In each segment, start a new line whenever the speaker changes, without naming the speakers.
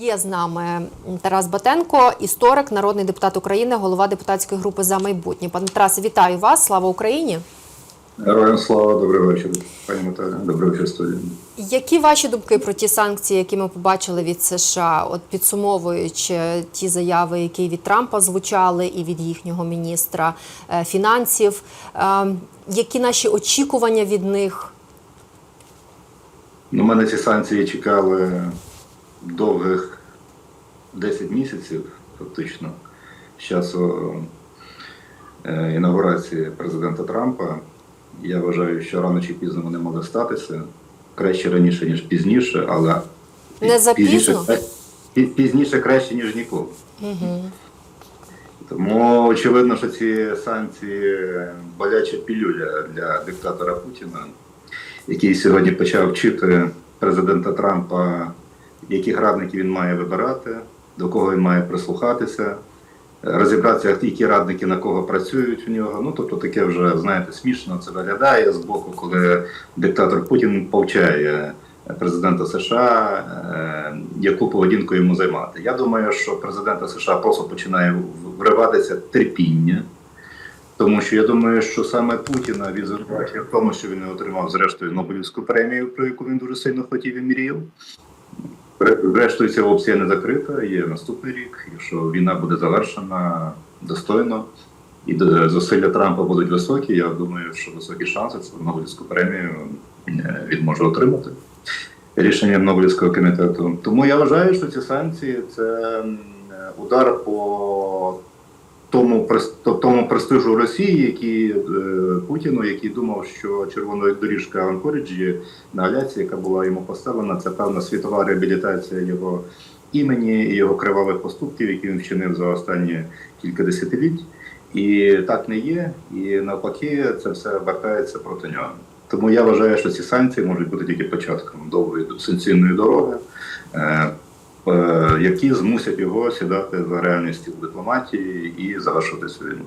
Є з нами Тарас Батенко, історик, народний депутат України, голова депутатської групи за майбутнє. Пане Тарасе, вітаю вас! Слава Україні!
Героям слава, добрий вечір, пані Наталі. Добрий вечір, студія.
Які ваші думки про ті санкції, які ми побачили від США? От підсумовуючи ті заяви, які від Трампа звучали, і від їхнього міністра е, фінансів, е, які наші очікування від них?
Ну, мене ці санкції чекали довгих 10 місяців, фактично, з часу е, інаугурації президента Трампа. Я вважаю, що рано чи пізно вони могли статися. Краще раніше, ніж пізніше, але
Не
пізніше,
запізно?
пізніше краще, ніж ніколи. Тому очевидно, що ці санкції боляча пілюля для диктатора Путіна, який сьогодні почав вчити президента Трампа, які радники він має вибирати, до кого він має прислухатися, розібратися, які радники на кого працюють у нього. Ну тобто таке вже знаєте смішно це виглядає з боку, коли диктатор Путін повчає президента США, е, яку поведінку йому займати. Я думаю, що президента США просто починає вриватися терпіння. Тому що я думаю, що саме Путіна від звинувачення в тому, що він не отримав зрештою Нобелівську премію, про яку він дуже сильно хотів і мріяв. Зрештою, ця опція не закрита, є наступний рік, якщо війна буде завершена достойно, і зусилля Трампа будуть високі, я думаю, що високі шанси цю Нобелівську премію е, він може отримати. Рішенням Нобелівського комітету. Тому я вважаю, що ці санкції це е, удар по тому тому престижу Росії, який е, Путіну, який думав, що червона доріжка Анкориджі на Аляці, яка була йому поставлена, це певна світова реабілітація його імені і його кривавих поступків, які він вчинив за останні кілька десятиліть. І так не є. І навпаки, це все обертається проти нього. Тому я вважаю, що ці санкції можуть бути тільки початком довгої санкційної дороги. Е, які змусять його сідати за реальністю в дипломатії і завершити цю війну.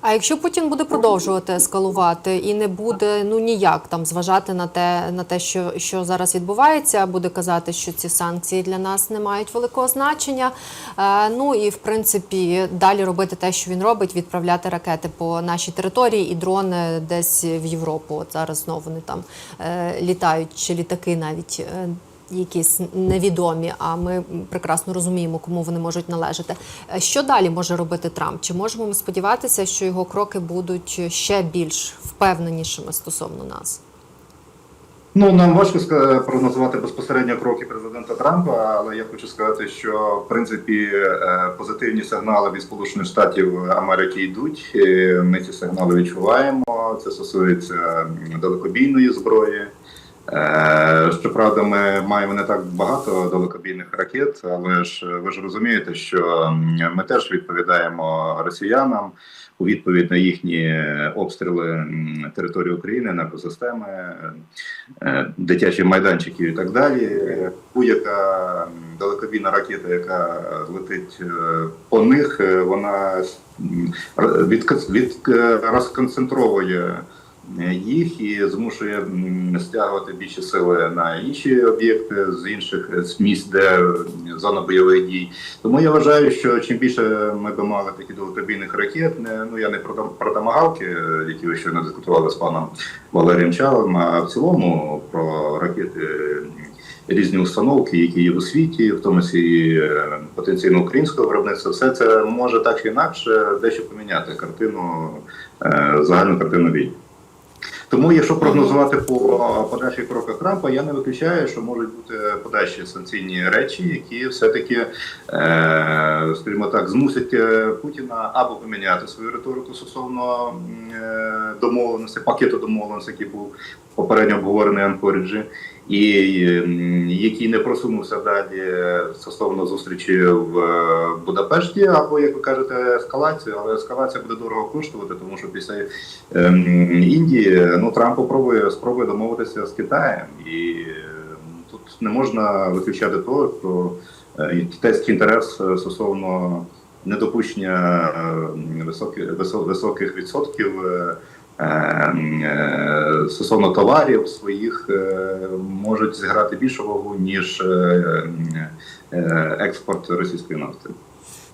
А якщо Путін буде продовжувати ескалувати і не буде ну ніяк там зважати на те, на те, що, що зараз відбувається, буде казати, що ці санкції для нас не мають великого значення. Е, ну і в принципі далі робити те, що він робить, відправляти ракети по нашій території і дрони десь в Європу. От зараз знову вони там е, літають, чи літаки навіть. Е, Якісь невідомі, а ми прекрасно розуміємо, кому вони можуть належати. Е, Що далі може робити Трамп? Чи можемо ми сподіватися, що його кроки будуть ще більш впевненішими стосовно нас?
Ну нам важко прогнозувати безпосередньо кроки президента Трампа, але я хочу сказати, що в принципі е, позитивні сигнали від Сполучених Штатів Америки йдуть. Ми ці сигнали відчуваємо. Це стосується далекобійної зброї. Е, Щоправда, ми маємо не так багато далекобійних ракет, але ж ви ж розумієте, що ми теж відповідаємо росіянам у відповідь на їхні обстріли території України, енергосистеми, е, дитячі майданчики і так далі. Будь-яка далекобійна ракета, яка летить е, по них, вона від, е, розконцентровує їх і змушує стягувати більше сили на інші об'єкти з інших місць, де зона бойових дій. Тому я вважаю, що чим більше ми б мали такі далекобійних ракет, не ну я не про, там- про тамагавки, які ви щойно дискутували з паном Валерієм Чалом, а в цілому про ракети. Різні установки, які є у світі, в тому числі е, потенційно українського виробництва, все це може так чи інакше дещо поміняти картину, е, загальну картину війни. Тому, якщо прогнозувати по подальших кроках Трампа, я не виключаю, що можуть бути подальші санкційні речі, які все-таки, е, скажімо так, змусять е, Путіна або поміняти свою риторику стосовно е, домовленості, пакету домовленості, який був попередньо обговорений Анкоріджі, і який не просунувся далі стосовно зустрічі в е, Будапешті, або як ви кажете, ескалацію, але ескалація буде дорого коштувати, тому що після ем, Індії ну Трамп попробує спробує домовитися з Китаєм, і е, тут не можна виключати того, що е, китайський інтерес е, стосовно недопущення високих високих відсотків. Е, е, стосовно товарів своїх е, можуть зіграти більшу вагу, ніж експорт російської нафти.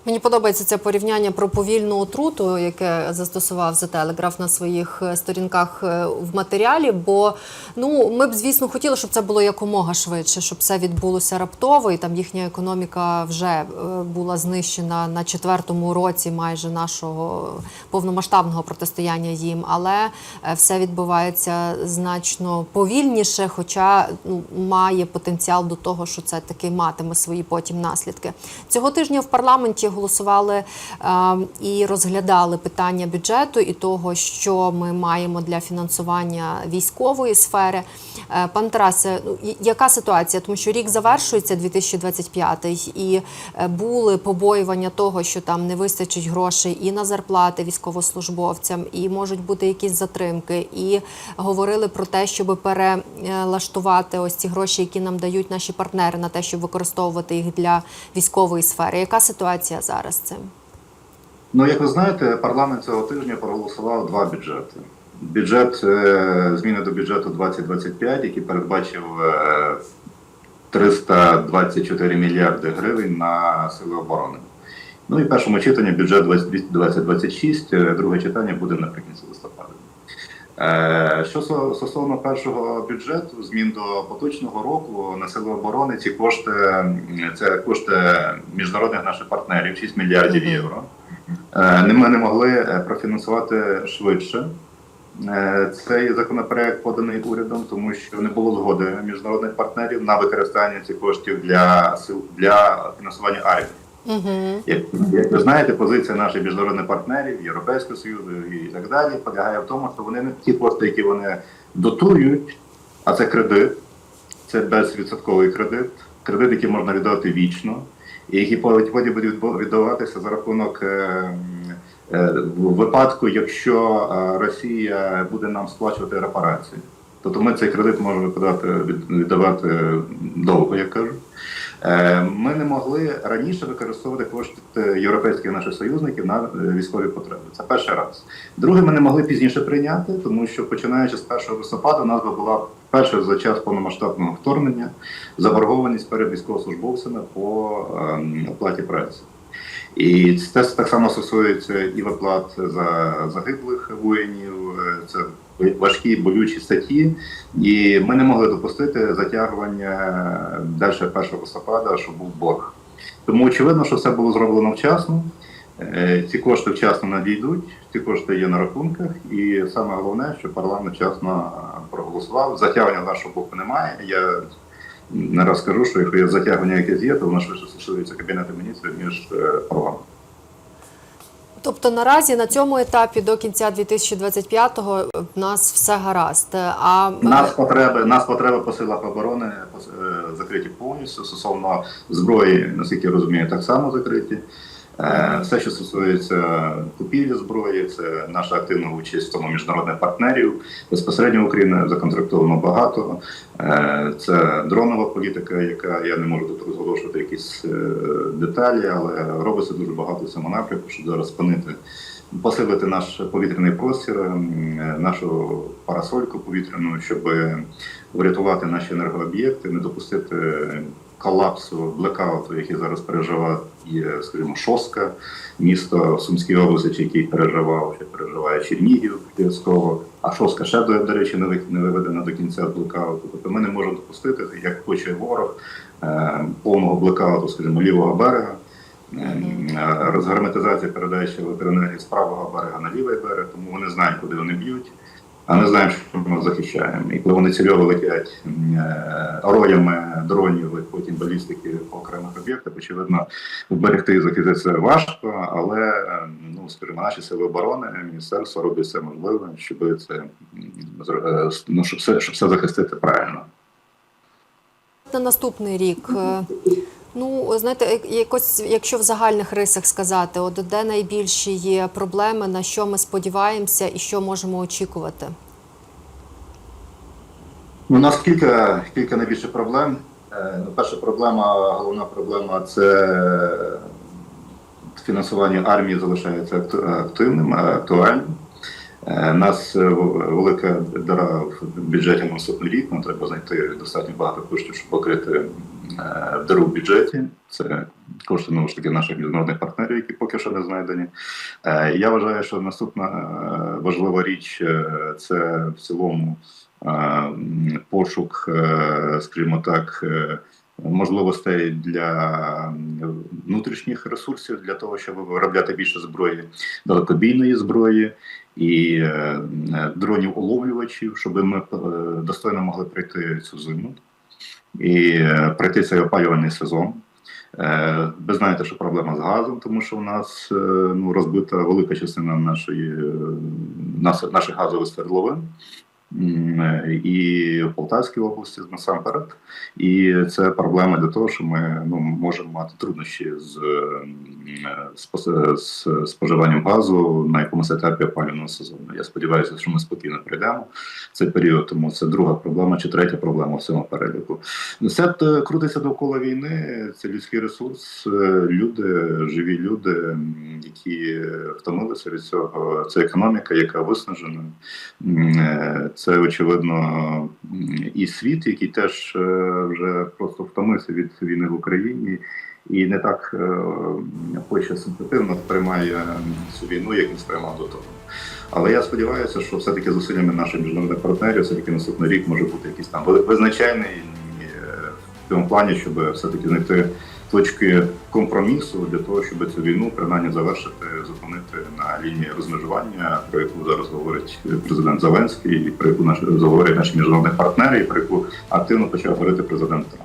Мені подобається це порівняння про повільну отруту, яке застосував за телеграф на своїх е, сторінках е, в матеріалі. Бо ну ми б, звісно, хотіли, щоб це було якомога швидше, щоб все відбулося раптово, і там їхня економіка вже е, була знищена на четвертому році майже нашого повномасштабного протистояння їм. Але все відбувається значно повільніше, хоча ну, має потенціал до того, що це таки матиме свої потім наслідки. Цього тижня в парламенті голосували е, і розглядали питання бюджету і того, що ми маємо для фінансування військової сфери. Е, пан Тарасе, ну, яка ситуація? Тому що рік завершується 2025, і е, були побоювання того, що там не вистачить грошей і на зарплати військовослужбовцям, і можуть бути якісь затримки. І говорили про те, щоб перелаштувати ось ці гроші, які нам дають наші партнери, на те, щоб використовувати їх для військової сфери. Яка ситуація зараз цим?
Ну, як ви знаєте, парламент цього тижня проголосував два бюджети. Бюджет е, зміни до бюджету 2025, який передбачив е, 324 мільярди гривень на сили оборони. Ну і першому читанні бюджет 2026, е, друге читання буде наприкінці листопада. Е, Що стосовно першого бюджету, змін до поточного року на сили оборони, ці кошти це кошти міжнародних наших партнерів, 6 мільярдів євро. Е, Ми не могли е, профінансувати швидше. Е, Цей законопроект поданий урядом, тому що не було згоди міжнародних партнерів на використання цих коштів для сил для фінансування армії.
Угу.
Як, як ви знаєте, позиція наших міжнародних партнерів, Європейського Союзу і так далі, полягає в тому, що вони не ті кошти, які вони дотують, а це кредит, це безвідсотковий кредит, кредит, який можна віддати вічно, і який потім буде віддаватися за рахунок е, е, в випадку, якщо е, Росія буде нам сплачувати репарації. Тобто ми цей кредит можемо віддавати, віддавати довго, як кажуть. Е, Ми не могли раніше використовувати кошти європейських наших союзників на е, військові потреби. Це перший раз. Друге, ми не могли пізніше прийняти, тому що починаючи з 1 листопада, у нас була перша за час повномасштабного вторгнення заборгованість перед військовослужбовцями по ем, оплаті праці. І це так само стосується і виплат за загиблих воїнів. е, Це важкі болючі статті, і ми не могли допустити затягування далі 1 листопада, щоб був борг. Тому очевидно, що все було зроблено вчасно. Е, Ці кошти вчасно надійдуть, ці кошти є на рахунках, і саме головне, що парламент вчасно е, проголосував. Затягування з нашого боку немає. Я не раз кажу, що якщо є затягування якесь є, то воно швидше стосується кабінету міністрів, ніж е, парламенту.
Тобто наразі на цьому етапі до кінця 2025-го в нас все гаразд. А е,
Нас потреби, нас потреби по силах оборони е, закриті повністю. Стосовно зброї, наскільки я розумію, так само закриті. Е, Все, що стосується купівлі зброї, це наша активна участь в тому міжнародних партнерів. Безпосередньо Україна законтрактовано багато. Е, Це дронова політика, яка я не можу тут розголошувати якісь е, деталі, але робиться дуже багато в цьому напрямку, щоб зараз спинити посилити наш повітряний простір, нашу парасольку повітряну, щоб врятувати наші енергооб'єкти, не допустити колапсу, блекауту, який зараз переживає, скажімо, Шостка, місто в Сумській області, який переживав, чи переживає Чернігів обов'язково, а Шостка ще, до, до речі, не виведена до кінця блекауту. Тобто ми не можемо допустити, як хоче ворог, е, повного блекауту, скажімо, лівого берега. Е, Розгерметизація передачі електроенергії з правого берега на лівий берег, тому вони знають, куди вони б'ють, а ми знаємо, що ми захищаємо. І коли вони цільово летять е, роями дронів, і потім балістики по окремих об'єктах, очевидно, вберегти і захистити це важко, але е, ну, скажімо, наші сили оборони, міністерство робить все можливе, щоб це е, ну, щоб все, щоб все захистити правильно.
на наступний рік. Ну, знаєте, якось, якщо в загальних рисах сказати, от де найбільші є проблеми, на що ми сподіваємося і що можемо очікувати?
Ну, У нас кілька, кілька найбільших проблем. Е, Ну, перша проблема, головна проблема це фінансування армії залишається активним, е, актуальним. Е, Нас велика дара в бюджеті на наступний рік. Нам треба знайти достатньо багато коштів, щоб покрити е, диру в бюджеті. Це кошти знову ж таки наших міжнародних партнерів, які поки що не знайдені. Е, Я вважаю, що наступна е, важлива річ це в цілому пошук, скажімо так. Можливостей для внутрішніх ресурсів для того, щоб виробляти більше зброї, далекобійної зброї і дронів уловлювачів, щоб ми достойно могли пройти цю зиму і е, пройти цей опалювальний сезон. Е, Ви знаєте, що проблема з газом, тому що у нас е, ну, розбита велика частина нашої, наших газових свердловин. І в Полтавській області насамперед, і це проблема для того, що ми ну можемо мати труднощі з, з споживанням газу на якомусь етапі опалювального сезону. Я сподіваюся, що ми спокійно прийдемо цей період. Тому це друга проблема чи третя проблема в цьому переліку. Все е, крутиться довкола війни. Це людський ресурс, е, люди, живі люди, які втомилися від цього. Це економіка, яка виснажена. Е, Це очевидно і світ, який теж е, вже просто втомився від війни в Україні. І не так е, хоче симпативно сприймає цю війну, як він сприймав до того. Але я сподіваюся, що все-таки зусиллями наших міжнародних партнерів, все-таки наступний рік може бути якийсь там визначальний е, в цьому плані, щоб все-таки знайти точки компромісу для того, щоб цю війну принаймні завершити, зупинити на лінії розмежування, про яку зараз говорить президент Зеленський, і про яку наші говорять наші міжнародні партнери, і про яку активно почав говорити президент Трамп.